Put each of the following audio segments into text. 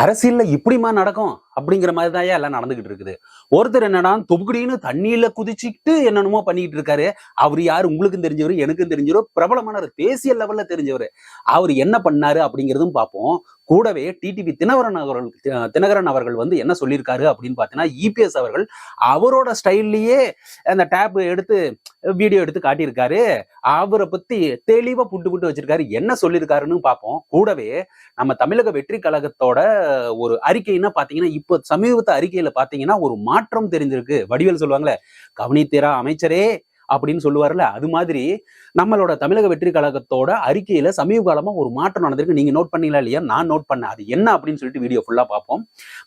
அரசியல்ல இப்படிமா நடக்கும்? அப்படிங்கிற மாதிரி தான் எல்லாம் நடந்துகிட்டு இருக்குது. ஒருத்தர் என்னன்னா தொகுடின்னு தண்ணியில குதிச்சுக்கிட்டு என்னென்னமோ பண்ணிக்கிட்டு இருக்காரு. அவர் யார்? உங்களுக்கும் தெரிஞ்சவர் எனக்கும் தெரிஞ்சவர் பிரபலமானவர் தேசிய லெவல்ல தெரிஞ்சவர். அவர் என்ன பண்ணாரு அப்படிங்கிறதும் பார்ப்போம். கூடவே டிடிவி தினகரன் அவர்கள் தினகரன் அவர்கள் வந்து என்ன சொல்லியிருக்காரு அப்படின்னு பார்த்தீங்கன்னா இபிஎஸ் அவர்கள் அவரோட ஸ்டைல்லையே அந்த டேப் எடுத்து வீடியோ எடுத்து காட்டியிருக்காரு. அவரை பத்தி தெளிவா புட்டு புட்டு வச்சிருக்காரு. என்ன சொல்லியிருக்காருன்னு பார்ப்போம். கூடவே நம்ம தமிழக வெற்றி கழகத்தோட ஒரு அறிக்கைன்னா பாத்தீங்கன்னா இப்போ சமீபத்த அறிக்கையில பாத்தீங்கன்னா ஒரு மாற்றம் தெரிஞ்சிருக்கு வடிவேல் சொல்லுவாங்களே கவனித்தீரா அமைச்சரே அப்படின்னு சொல்லுவார்ல அது மாதிரி நம்மளோட தமிழக வெற்றி கழகத்தோட அறிக்கையில சமீப காலமா ஒரு மாற்றம் நடந்திருக்கு. நீங்க நோட் பண்ணீங்களா இல்லையா? நான் நோட் பண்ணேன் அது என்ன அப்படின்னு சொல்லிட்டு வீடியோ ஃபுல்லா பார்ப்போம்.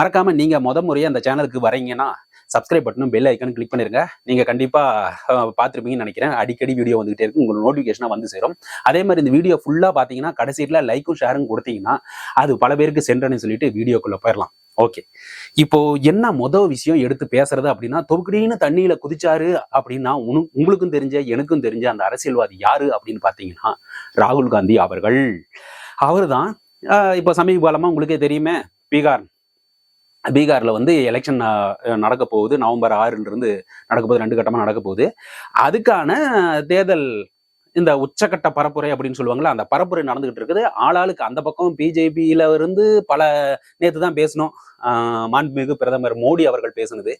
மறக்காம நீங்க முத முறையா அந்த சேனலுக்கு வரீங்கன்னா சப்ஸ்கிரைப் பட்டனும் பெல் ஐக்கன் கிளிக் பண்ணிருங்க. நீங்க கண்டிப்பா பார்த்துருப்பீங்கன்னு நினைக்கிறேன். அடிக்கடி வீடியோ வந்துகிட்டே இருக்கு உங்களுக்கு நோட்டிஃபிகேஷனா வந்து சேரும். அதே மாதிரி இந்த வீடியோ ஃபுல்லா பாத்தீங்கன்னா கடைசியில லைக்கும் ஷேரும் கொடுத்தீங்கன்னா அது பல பேருக்கு சென்றன்னு சொல்லிட்டு வீடியோக்குள்ள போயிடலாம் ஓகே இப்போ என்ன மொதல் விஷயம் எடுத்து பேசுறது அப்படின்னா தொகுடின்னு தண்ணியில குதிச்சாரு அப்படின்னா உனு- உங்களுக்கும் தெரிஞ்ச எனக்கும் தெரிஞ்ச அந்த அரசியல்வாதி யாரு அப்படின்னு பாத்தீங்கன்னா ராகுல் காந்தி அவர்கள். அவர் தான் இப்போ சமீப காலமா உங்களுக்கே தெரியுமே பீகார். பீகாரில் வந்து எலெக்ஷன் நடக்க போகுது. நவம்பர் ஆறுலேருந்து நடக்க போகுது ரெண்டு கட்டமாக நடக்க போகுது. அதுக்கான தேர்தல் இந்த உச்சக்கட்ட பரப்புரை அப்படின்னு சொல்லுவாங்கல்ல அந்த பரப்புரை நடந்துகிட்டு இருக்குது. ஆளாளுக்கு அந்த பக்கம் பிஜேபியில இருந்து பல நேற்று தான் பேசணும் மாண்புமிகு பிரதமர் மோடி அவர்கள் பேசுனது.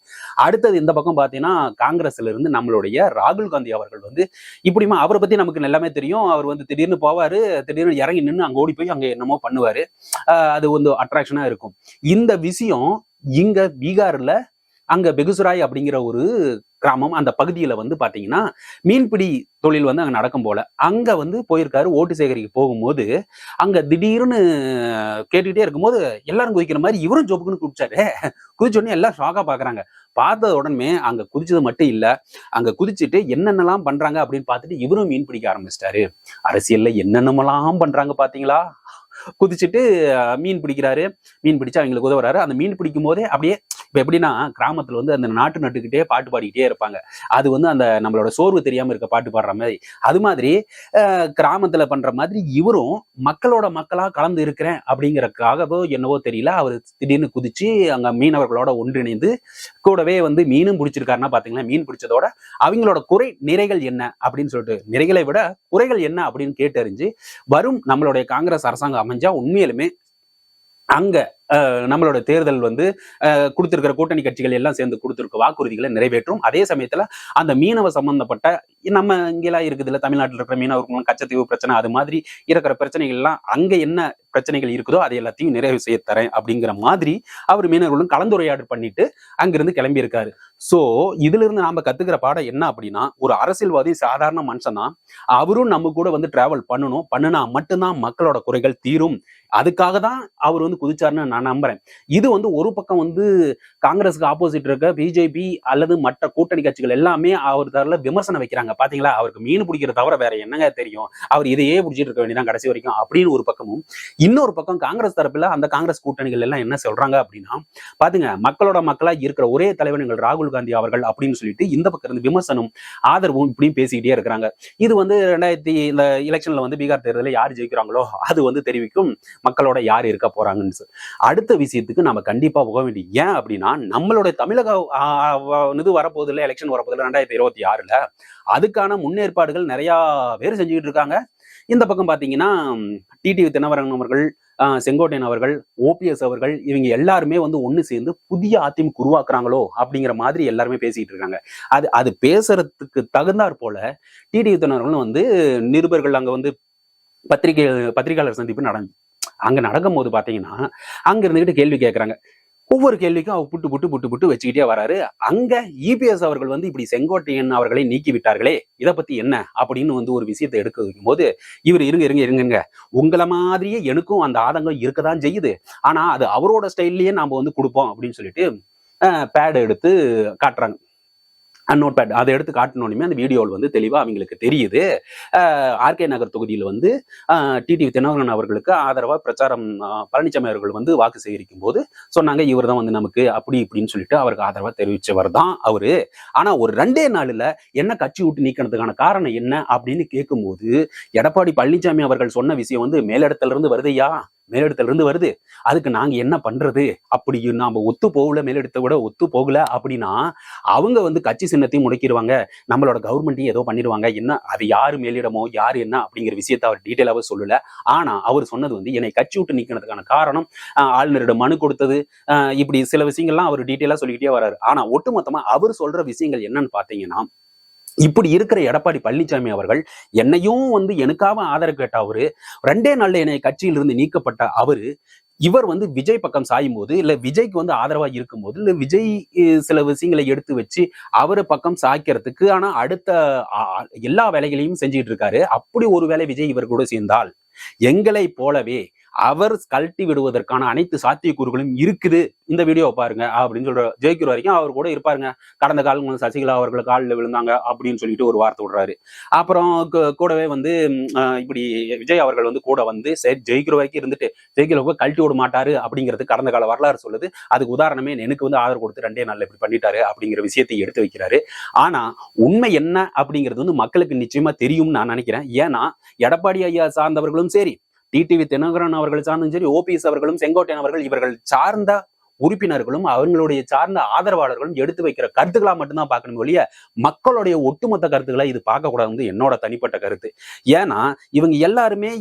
அடுத்தது இந்த பக்கம் பார்த்தீங்கன்னா காங்கிரஸ்ல இருந்து நம்மளுடைய ராகுல் காந்தி அவர்கள் வந்து இப்படிமா அவரை பத்தி நமக்கு எல்லாமே தெரியும். அவர் வந்து திடீர்னு போவாரு திடீர்னு இறங்கி நின்று அங்கே ஓடி போய் அங்கே என்னமோ பண்ணுவாரு. அது வந்து அட்ராக்ஷனா இருக்கும். இந்த விஷயம் இங்க பீகார்ல அங்க பெகுசுராய் அப்படிங்கிற ஒரு கிராமம் அந்த பகுதியில் வந்து பார்த்தீங்கன்னா மீன்பிடி தொழில் வந்து அங்கே நடக்கும் போல. அங்கே வந்து போயிருக்காரு ஓட்டு சேகரிக்க போகும்போது அங்கே திடீர்னு கேட்டுக்கிட்டே இருக்கும்போது எல்லாரும் குதிக்கிற மாதிரி இவரும் ஜோப்புக்குன்னு குதிச்சாரு. குதிச்ச உடனே எல்லாம் ஷாக்கா பாக்குறாங்க. பார்த்த உடனே அங்க குதிச்சது மட்டும் இல்லை அங்க குதிச்சுட்டு என்னென்னலாம் பண்றாங்க அப்படின்னு பார்த்துட்டு இவரும் மீன் பிடிக்க ஆரம்பிச்சிட்டாரு. அரசியல்ல என்னென்னமெல்லாம் பண்றாங்க பார்த்தீங்களா குதிச்சுட்டு மீன் பிடிக்கிறாரு. மீன் பிடிச்சு அவங்களுக்கு உதவுறாரு. அந்த மீன் பிடிக்கும் போதே அப்படியே இப்போ எப்படின்னா கிராமத்தில் வந்து அந்த நாட்டு நட்டுக்கிட்டே பாட்டு பாடிக்கிட்டே இருப்பாங்க. அது வந்து அந்த நம்மளோட சோர்வு தெரியாமல் இருக்க பாட்டு பாடுற மாதிரி. அது மாதிரி கிராமத்தில் பண்ணுற மாதிரி இவரும் மக்களோட மக்களாக கலந்து இருக்கிறேன் அப்படிங்கிறக்காகவோ என்னவோ தெரியல. அவர் திடீர்னு குதிச்சு அங்கே மீனவர்களோட ஒன்றிணைந்து கூடவே வந்து மீனும் பிடிச்சிருக்காருன்னா பாத்தீங்கன்னா மீன் பிடிச்சதோட அவங்களோட குறை நிறைகள் என்ன அப்படின்னு சொல்லிட்டு நிறைகளை விட குறைகள் என்ன அப்படின்னு கேட்டறிஞ்சு வரும் நம்மளுடைய காங்கிரஸ் அரசாங்கம் அமைஞ்சா உண்மையிலுமே அங்க நம்மளோட தேர்தல் வந்து அஹ், கொடுத்திருக்கிற கூட்டணி கட்சிகள் எல்லாம் சேர்ந்து கொடுத்திருக்க வாக்குறுதிகளை நிறைவேற்றும். அதே சமயத்துல அந்த மீனவ சம்பந்தப்பட்ட நம்ம இங்கெல்லாம் இருக்குது இல்ல தமிழ்நாட்டில் இருக்கிற மீனவர்களும் கச்சத்தீவு பிரச்சனை அது மாதிரி இருக்கிற பிரச்சனைகள் எல்லாம் அங்க என்ன பிரச்சனைகள் இருக்குதோ அதை எல்லாத்தையும் நிறைவு செய்ய தரேன் அப்படிங்கிற மாதிரி அவர் மீனவர்களும் கலந்துரையாடல் பண்ணிட்டு அங்கிருந்து கிளம்பி ஸோ இதுல இருந்து நாம கத்துக்கிற பாடம் என்ன அப்படின்னா ஒரு அரசியல்வாதி சாதாரண மனுஷன் தான். அவரும் நம்ம கூட வந்து டிராவல் பண்ணணும். பண்ணுனா மட்டும்தான் மக்களோட குறைகள் தீரும். அதுக்காக தான் அவர் வந்து குதிச்சாருன்னு நான் நம்புறேன். இது வந்து ஒரு பக்கம் வந்து காங்கிரஸுக்கு ஆப்போசிட் இருக்க பிஜேபி அல்லது மற்ற கூட்டணி கட்சிகள் எல்லாமே அவர் தரல விமர்சனம் வைக்கிறாங்க. பாத்தீங்களா? அவருக்கு மீன் பிடிக்கிற தவிர வேற என்னங்க தெரியும்? அவர் இதையே பிடிச்சிட்டு இருக்க வேண்டியதான் கடைசி வரைக்கும் அப்படின்னு ஒரு பக்கமும். இன்னொரு பக்கம் காங்கிரஸ் தரப்புல அந்த காங்கிரஸ் கூட்டணிகள் எல்லாம் என்ன சொல்றாங்க அப்படின்னா பாத்துங்க மக்களோட மக்களா இருக்கிற ஒரே தலைவர் ராகுல் காந்தி அவர்கள் அப்படின்னு சொல்லிட்டு இந்த பக்கம் இருந்து விமர்சனம் ஆதரவும் இப்படியும் பேசிக்கிட்டே இருக்கிறாங்க. இது வந்து ரெண்டாயிரத்தி இந்த எலெக்ஷன்ல வந்து பீகார் தேர்தலில் யார் ஜெயிக்கிறாங்களோ அது வந்து தெரிவிக்கும் மக்களோட யார் இருக்க போறாங்கன்னு அடுத்த விஷயத்துக்கு நம்ம கண்டிப்பா போக வேண்டிய ஏன் அப்படின்னா நம்மளோட தமிழக இது வரப்போதில்லை எலெக்ஷன் வரப்போதில்லை ரெண்டாயிரத்தி இருபத்தி ஆறுல அதுக்கான முன்னேற்பாடுகள் நிறைய பேர் செஞ்சுக்கிட்டு இருக்காங்க. இந்த பக்கம் பார்த்தீங்கன்னா டிடிவி தினவரன் அவர்கள் செங்கோட்டையன் அவர்கள் ஓபிஎஸ் அவர்கள் இவங்க எல்லாருமே வந்து ஒன்று சேர்ந்து புதிய அதிமுக உருவாக்குறாங்களோ அப்படிங்கிற மாதிரி எல்லாருமே பேசிக்கிட்டு இருக்காங்க. அது அது பேசுறதுக்கு தகுந்தாற் போல டிடிவி தினவர்களும் வந்து நிருபர்கள் அங்கே வந்து பத்திரிகை பத்திரிகையாளர் சந்திப்பு நடந்து அங்கே நடக்கும் போது பார்த்தீங்கன்னா அங்கே இருந்துக்கிட்டு கேள்வி கேட்குறாங்க ஒவ்வொரு கேள்விக்கும் அவர் புட்டு புட்டு புட்டு புட்டு வச்சுக்கிட்டே வராரு. அங்க இபிஎஸ் அவர்கள் வந்து இப்படி செங்கோட்டையன் அவர்களை நீக்கி விட்டார்களே இதை பத்தி என்ன அப்படின்னு வந்து ஒரு விஷயத்தை எடுக்க வைக்கும் போது இவர் இருங்க இருங்க இருங்க உங்களை மாதிரியே எனக்கும் அந்த ஆதங்கம் இருக்கதான் செய்யுது. ஆனா அது அவரோட ஸ்டைல்லயே நாம வந்து கொடுப்போம் அப்படின்னு சொல்லிட்டு பேடு எடுத்து காட்டுறாங்க. நோட் பேட் அதை எடுத்து காட்டினோடனே அந்த வீடியோவில் வந்து தெளிவாக அவங்களுக்கு தெரியுது. ஆர்கே நகர் தொகுதியில் வந்து டிடிவி தினகரன் அவர்களுக்கு ஆதரவாக பிரச்சாரம் பழனிசாமி அவர்கள் வந்து வாக்கு சேகரிக்கும் போது சொன்னாங்க இவர் தான் வந்து நமக்கு அப்படி இப்படின்னு சொல்லிட்டு அவருக்கு ஆதரவாக தெரிவித்தவர் தான் அவர். ஆனால் ஒரு ரெண்டே நாளில் என்ன கட்சி விட்டு நீக்கினதுக்கான காரணம் என்ன அப்படின்னு கேட்கும்போது எடப்பாடி பழனிசாமி அவர்கள் சொன்ன விஷயம் வந்து மேலிடத்துலேருந்து வருதையா? மேலிடத்துல இருந்து வருது. அதுக்கு நாங்க என்ன பண்றது? அப்படி நாம ஒத்து போகல மேலிடத்தை விட ஒத்து போகல அப்படின்னா அவங்க வந்து கட்சி சின்னத்தையும் முடக்கிடுவாங்க. நம்மளோட கவர்மெண்ட்டையும் ஏதோ பண்ணிடுவாங்க. என்ன அது யாரு மேலிடமோ யாரு என்ன அப்படிங்கிற விஷயத்த அவர் டீட்டெயிலாவே சொல்லல. ஆனா அவர் சொன்னது வந்து என்னை கட்சி விட்டு நீக்கினதுக்கான காரணம் ஆளுநரிடம் மனு கொடுத்தது இப்படி சில விஷயங்கள்லாம் அவர் டீட்டெயிலா சொல்லிக்கிட்டே வராரு. ஆனா ஒட்டுமொத்தமா அவர் சொல்ற விஷயங்கள் என்னன்னு பாத்தீங்கன்னா இப்படி இருக்கிற எடப்பாடி பழனிசாமி அவர்கள் என்னையும் வந்து எனக்காக ஆதரவு கேட்ட அவரு ரெண்டே நாள்ல என்னை கட்சியிலிருந்து நீக்கப்பட்ட அவரு இவர் வந்து விஜய் பக்கம் சாயும் போது இல்ல விஜய்க்கு வந்து ஆதரவா இருக்கும் போது இல்ல விஜய் சில விஷயங்களை எடுத்து வச்சு அவரு பக்கம் சாய்க்கிறதுக்கு ஆனா அடுத்த எல்லா வேலைகளையும் செஞ்சுட்டு இருக்காரு. அப்படி ஒரு வேளை விஜய் இவர் கூட சேர்ந்தால் எங்களை போலவே அவர் கழட்டி விடுவதற்கான அனைத்து சாத்தியக்கூறுகளும் இருக்குது. இந்த வீடியோ பாருங்க. அப்படின்னு சொல்ற ஜெயிக்கிற வரைக்கும் அவர் கூட இருப்பாருங்க. கடந்த காலங்களில் சசிகலா அவர்கள் காலில் விழுந்தாங்க அப்படின்னு சொல்லிட்டு ஒரு வார்த்தை விடுறாரு. அப்புறம் கூடவே வந்து இப்படி விஜய் அவர்கள் வந்து கூட வந்து சரி ஜெயிக்கிற வரைக்கும் இருந்துட்டு ஜெயிக்கிறவங்க கழட்டி விட மாட்டாரு அப்படிங்கிறது கடந்த கால வரலாறு சொல்லுது. அதுக்கு உதாரணமே எனக்கு வந்து ஆதரவு கொடுத்து ரெண்டே நாள் இப்படி பண்ணிட்டாரு அப்படிங்கிற விஷயத்தை எடுத்து வைக்கிறாரு. ஆனா உண்மை என்ன அப்படிங்கிறது வந்து மக்களுக்கு நிச்சயமா தெரியும்னு நான் நினைக்கிறேன். ஏன்னா எடப்பாடி ஐயா சார்ந்தவர்களும் சரி டிடிவி தினகரன் அவர்கள் சார்ந்தும் சரி ஓபிஎஸ் அவர்களும் செங்கோட்டையன் அவர்கள் இவர்கள் சார்ந்த உறுப்பினர்களும் அவங்களுடைய சார்ந்த ஆதரவாளர்களும் எடுத்து வைக்கிற கருத்துக்களா மட்டும்தான் பார்க்கணும் ஒழிய மக்களுடைய ஒட்டுமொத்த கருத்துக்களை இது பார்க்கக்கூடாது வந்து என்னோட தனிப்பட்ட கருத்து. ஏன்னா இவங்க எல்லாருமே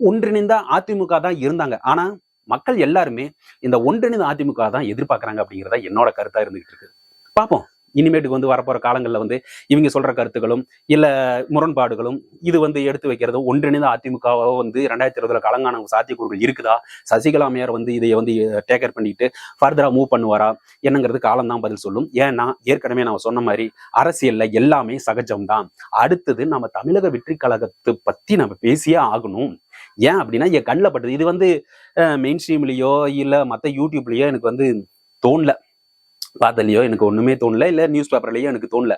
ஒன்றிணைந்த அதிமுக தான் இருந்தாங்க. ஆனா மக்கள் எல்லாருமே இந்த ஒன்றிணைந்த அதிமுக தான் எதிர்பார்க்கிறாங்க அப்படிங்கிறத என்னோட கருத்தா இருந்துகிட்டு இருக்கு. பார்ப்போம். இனிமேட்டுக்கு வந்து வரப்போற காலங்களில் வந்து இவங்க சொல்ற கருத்துக்களும் இல்ல முரண்பாடுகளும் இது வந்து எடுத்து வைக்கிறது ஒன்றிணைந்த அதிமுகவோ வந்து ரெண்டாயிரத்தி இருபதுல கலங்கான சாத்தியக்கூறுகள் இருக்குதா? சசிகலா மேயர் வந்து இதை வந்து டேக்கர் பண்ணிட்டு ஃபர்தரா மூவ் பண்ணுவாரா? என்னங்கிறது காலம் தான் பதில் சொல்லும். ஏன்னா ஏற்கனவே நான் சொன்ன மாதிரி அரசியல்ல எல்லாமே சகஜம்தான். அடுத்தது நம்ம தமிழக வெற்றி கழகத்தை பத்தி நம்ம பேசியே ஆகணும். ஏன் அப்படின்னா என் கண்ணில் பட்டது. இது வந்து மெயின் ஸ்ட்ரீம்லேயோ இல்லை மற்ற யூடியூப்லேயோ எனக்கு வந்து தோணல. பார்த்தலையோ எனக்கு ஒன்றுமே தோணல. இல்லை நியூஸ் பேப்பர்லையோ எனக்கு தோணல.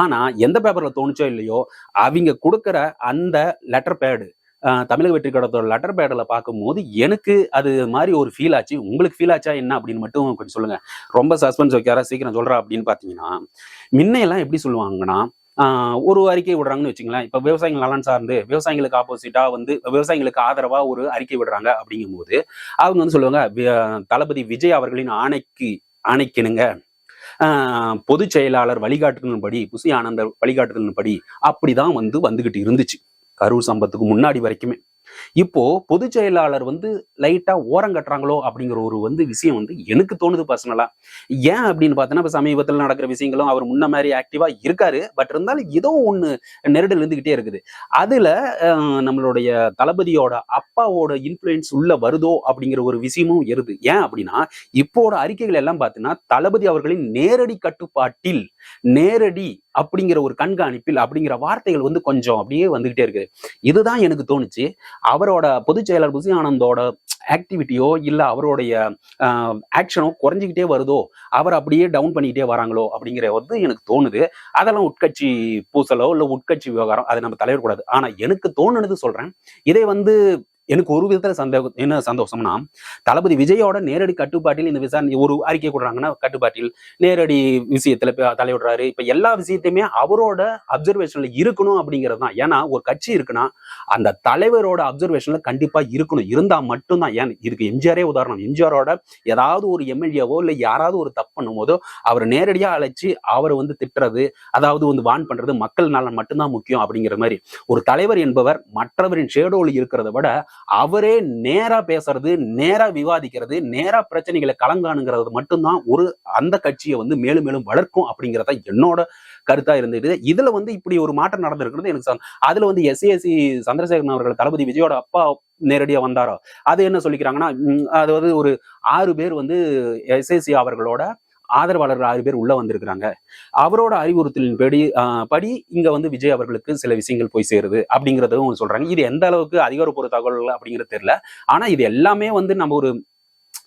ஆனால் எந்த பேப்பரில் தோணுச்சோ இல்லையோ அவங்க கொடுக்குற அந்த லெட்டர் பேடு தமிழக வெற்றி கழகத்தோட லெட்டர் பேடில் பார்க்கும்போது எனக்கு அது மாதிரி ஒரு ஃபீல் ஆச்சு. உங்களுக்கு ஃபீல் ஆச்சா என்ன அப்படின்னு மட்டும் கொஞ்சம் சொல்லுங்கள் ரொம்ப சஸ்பென்ஸ் வைக்காரா சீக்கிரம் சொல்கிறா அப்படின்னு பார்த்தீங்கன்னா முன்னையெல்லாம் எப்படி சொல்லுவாங்கன்னா ஒரு அறிக்கை விடுறாங்கன்னு வச்சுங்களேன். இப்போ விவசாயிகள் நலன் சார்ந்து விவசாயிகளுக்கு ஆப்போசிட்டாக வந்து விவசாயிகளுக்கு ஆதரவாக ஒரு அறிக்கை விடுறாங்க அப்படிங்கும்போது அவங்க வந்து சொல்லுவாங்க தளபதி விஜய் அவர்களின் ஆணைக்கு ஆணைக்கணுங்க. பொதுச் செயலாளர் வழிகாட்டுதலின்படி புசி ஆனந்த வழிகாட்டுதலின்படி அப்படிதான் வந்து வந்துகிட்டு இருந்துச்சு. கரூர் சம்பத்துக்கு முன்னாடி வரைக்குமே. இப்போ பொதுச் செயலாளர் வந்து லைட்டா ஓரம் கட்டுறாங்களோ அப்படிங்கிற ஒரு வந்து விஷயம் வந்து எனக்கு தோணுது பர்சனலா ஏன் அப்படின்னு பார்த்தோன்னா இப்போ சமீபத்தில் நடக்கிற விஷயங்களும் அவர் முன்ன மாதிரி ஆக்டிவா இருக்காரு. பட் இருந்தாலும் ஏதோ ஒண்ணு நெருடல் இருந்துகிட்டே இருக்குது. அதுல நம்மளுடைய தளபதியோட அப்பாவோட இன்ஃப்ளூயன்ஸ் உள்ள வருதோ அப்படிங்கிற ஒரு விஷயமும் இருது ஏன் அப்படின்னா இப்போட அறிக்கைகள் எல்லாம் பார்த்தீங்கன்னா தளபதி அவர்களின் நேரடி கட்டுப்பாட்டில் நேரடி அப்படிங்கிற ஒரு கண்காணிப்பில் அப்படிங்கிற வார்த்தைகள் வந்து கொஞ்சம் அப்படியே வந்துகிட்டே இருக்குது. இதுதான் எனக்கு தோணுச்சு. அவரோட பொதுச் செயலர் புசி ஆனந்தோட ஆக்டிவிட்டியோ இல்லை அவருடைய ஆக்ஷனோ குறைஞ்சிக்கிட்டே வருதோ அவர் அப்படியே டவுன் பண்ணிக்கிட்டே வராங்களோ அப்படிங்கிற வந்து எனக்கு தோணுது. அதெல்லாம் உட்கட்சி பூசலோ இல்லை உட்கட்சி விவகாரம் அதை நம்ம தலையிடக்கூடாது. ஆனால் எனக்கு தோணுனது சொல்கிறேன் இதை வந்து எனக்கு ஒரு விதத்துல சந்தேகம் என்ன சந்தோஷம்னா தளபதி விஜயோட நேரடி கட்டுப்பாட்டில் இந்த விசாரணை ஒரு அறிக்கை கொடுறாங்கன்னா கட்டுப்பாட்டில் நேரடி விஷயத்துல தலையிடுறாரு. இப்ப எல்லா விஷயத்தையுமே அவரோட அப்சர்வேஷன்ல இருக்கணும் அப்படிங்கிறது தான். ஏன்னா ஒரு கட்சி இருக்குன்னா அந்த தலைவரோட அப்சர்வேஷன்ல கண்டிப்பா இருக்கணும். இருந்தா மட்டும்தான். ஏன்? இதுக்கு எம்ஜிஆரே உதாரணம். எம்ஜிஆரோட ஏதாவது ஒரு எம்எல்ஏவோ இல்ல யாராவது ஒரு தப்பு பண்ணும்போதோ அவரை நேரடியா அழைச்சு அவரை வந்து திட்டுறது அதாவது வந்து வான் பண்றது மக்கள் நலன் மட்டும்தான் முக்கியம் அப்படிங்கிற மாதிரி. ஒரு தலைவர் என்பவர் மற்றவரின் ஷேடோவில் இருக்கிறத விட அவரே நேரா பேசுறது நேரா விவாதிக்கிறது நேரா பிரச்சனைகளை கலங்கானுங்கிறது மட்டும்தான் ஒரு அந்த கட்சியை வந்து மேலும் மேலும் வளர்க்கும் அப்படிங்கிறத என்னோட கருத்தா இருந்தது. இதுல வந்து இப்படி ஒரு மாற்றம் நடந்திருக்கிறது எனக்கு அதுல வந்து எஸ்ஏசி சந்திரசேகரன் அவர்கள் தளபதி விஜயோட அப்பா நேரடியா வந்தாரோ? அது என்ன சொல்லிக்கிறாங்கன்னா அது அதாவது ஒரு ஆறு பேர் வந்து எஸ்எஸ்சி அவர்களோட ஆதரவாளர்கள் ஆறு பேர் உள்ள வந்திருக்கிறாங்க. அவரோட அறிவுறுத்தலின் படி படி இங்க வந்து விஜய் அவர்களுக்கு சில விஷயங்கள் போய் சேருது அப்படிங்கிறதும் சொல்றாங்க. இது எந்த அளவுக்கு அதிகாரப்பூர்வ தகவல் அப்படிங்கிறது தெரியல. ஆனா இது எல்லாமே வந்து நம்ம ஒரு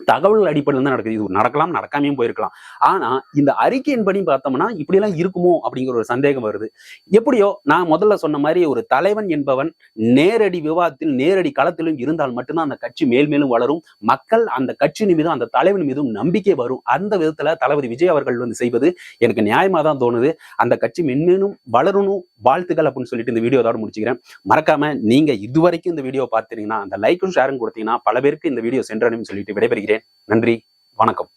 தகவல் அடிப்படையில் தான் நடக்குது. இது நடக்கலாம் நடக்காமையும் போயிருக்கலாம். ஆனா இந்த அறிக்கையின்படி பார்த்தோம்னா இப்படியெல்லாம் இருக்குமோ அப்படிங்கிற ஒரு சந்தேகம் வருது. எப்படியோ நான் முதல்ல சொன்ன மாதிரி ஒரு தலைவன் என்பவன் நேரடி விவாதத்தில் நேரடி களத்திலும் இருந்தால் மட்டும்தான் அந்த கட்சி மேல் மேலும் வளரும். மக்கள் அந்த கட்சியின் மீதும் அந்த தலைவன் மீதும் நம்பிக்கை வரும். அந்த விதத்துல தளபதி விஜய் அவர்கள் வந்து செய்வது எனக்கு நியாயமா தான் தோணுது. அந்த கட்சி மென்மேலும் வளரணும் வாழ்த்துக்கள் அப்படின்னு சொல்லிட்டு இந்த வீடியோ அதோட முடிச்சுக்கிறேன். மறக்காம நீங்க இதுவரைக்கும் இந்த வீடியோ பார்த்துட்டீங்கன்னா அந்த லைக்கும் ஷேரும் கொடுத்தீங்கன்னா பல பேருக்கு இந்த வீடியோ சென்றடையும் சொல்லிட்டு விடைபெறுகிறேன். நன்றி வணக்கம்.